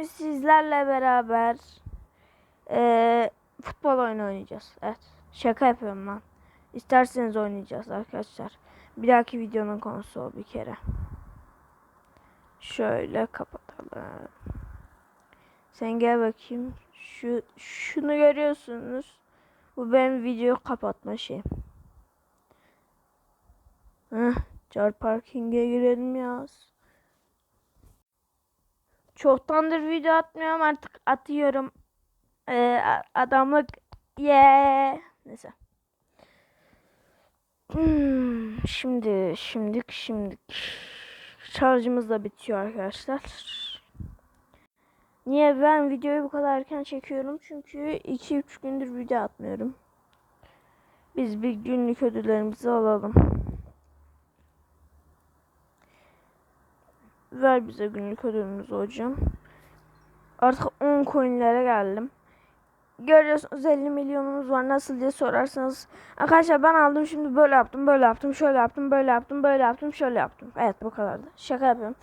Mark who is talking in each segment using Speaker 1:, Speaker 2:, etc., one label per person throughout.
Speaker 1: bugün sizlerle beraber eee, futbol oyunu oynayacağız. Evet. Şaka yapıyorum lan. İsterseniz oynayacağız arkadaşlar. Bir dahaki videonun konusu o bir kere. Şöyle kapatalım. Sen gel bakayım. Şu şunu görüyorsunuz. Bu benim video kapatma şeyim. Heh, car parking'e girelim yaz. Çoktandır video atmıyorum artık atıyorum. Ee, adamlık yeah. Neyse. Hmm, şimdi şimdik şimdik şarjımız da bitiyor arkadaşlar. Niye ben videoyu bu kadar erken çekiyorum? Çünkü 2-3 gündür video atmıyorum. Biz bir günlük ödüllerimizi alalım. Ver bize günlük ödülümüzü hocam. Artık 10 coinlere geldim. Görüyorsunuz 50 milyonumuz var. Nasıl diye sorarsanız. Arkadaşlar ben aldım şimdi böyle yaptım, böyle yaptım, şöyle yaptım, böyle yaptım, böyle yaptım, şöyle yaptım. Evet bu kadardı. Şaka yapıyorum.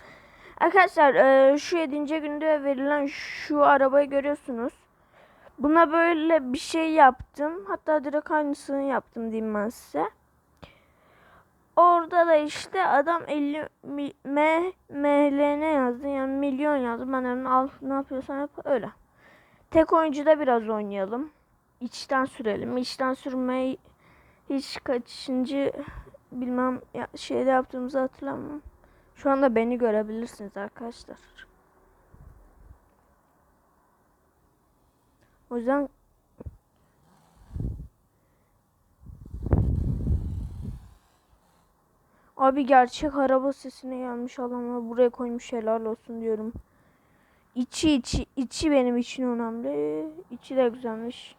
Speaker 1: Arkadaşlar e, şu 7. günde verilen şu arabayı görüyorsunuz. Buna böyle bir şey yaptım. Hatta direkt aynısını yaptım diyeyim ben size. Orada da işte adam 50 mi- M MLN yazdı. Yani milyon yazdı. Ben dedim al ne yapıyorsan yap öyle. Tek oyuncuda biraz oynayalım. İçten sürelim. İçten sürmeyi hiç kaçıncı bilmem ya, şeyde yaptığımızı hatırlamam. Şu anda beni görebilirsiniz arkadaşlar. O yüzden Abi gerçek araba sesine gelmiş adamlar buraya koymuş helal olsun diyorum. İçi içi içi benim için önemli. İçi de güzelmiş.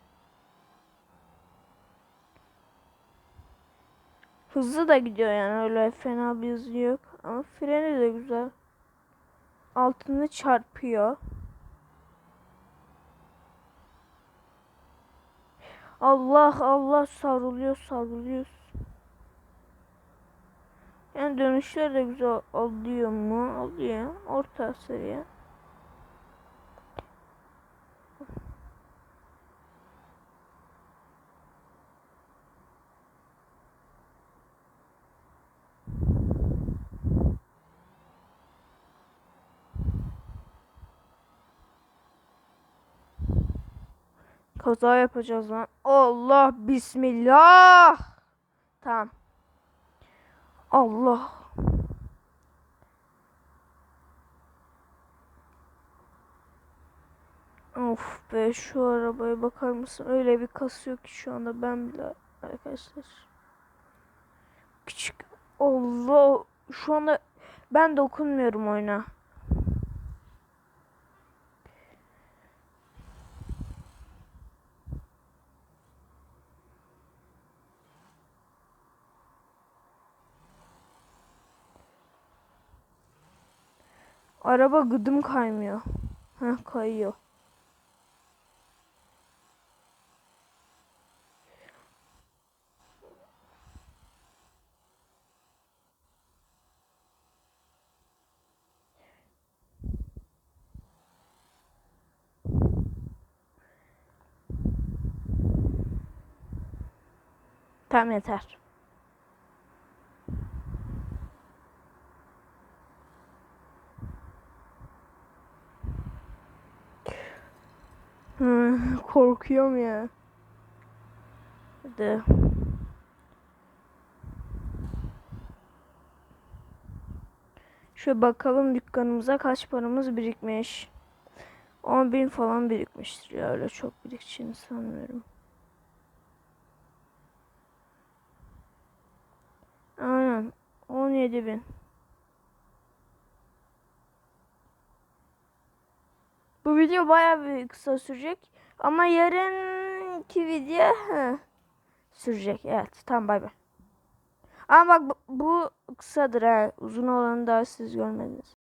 Speaker 1: Hızlı da gidiyor yani öyle fena bir hızı yok. Ama freni de güzel. Altını çarpıyor. Allah Allah savruluyor savruluyor. Yani dönüşler de güzel oluyor mu? Oluyor. Orta seviye. Kaza yapacağız lan. Allah bismillah. Tamam. Allah. Of be şu arabaya bakar mısın? Öyle bir kasıyor ki şu anda ben bile arkadaşlar. Küçük. Allah. Şu anda ben dokunmuyorum oyuna. Araba gıdım kaymıyor. Heh kayıyor. Tamam yeter. Korkuyorum ya. Hadi. Şöyle bakalım dükkanımıza kaç paramız birikmiş. 10 bin falan birikmiştir ya öyle çok birikeceğini sanmıyorum. Aynen 17 bin. Bu video bayağı bir kısa sürecek. Ama yarınki video sürecek. Evet. Tamam bay bay. Ama bak bu kısadır ha. Uzun olanı daha siz görmediniz.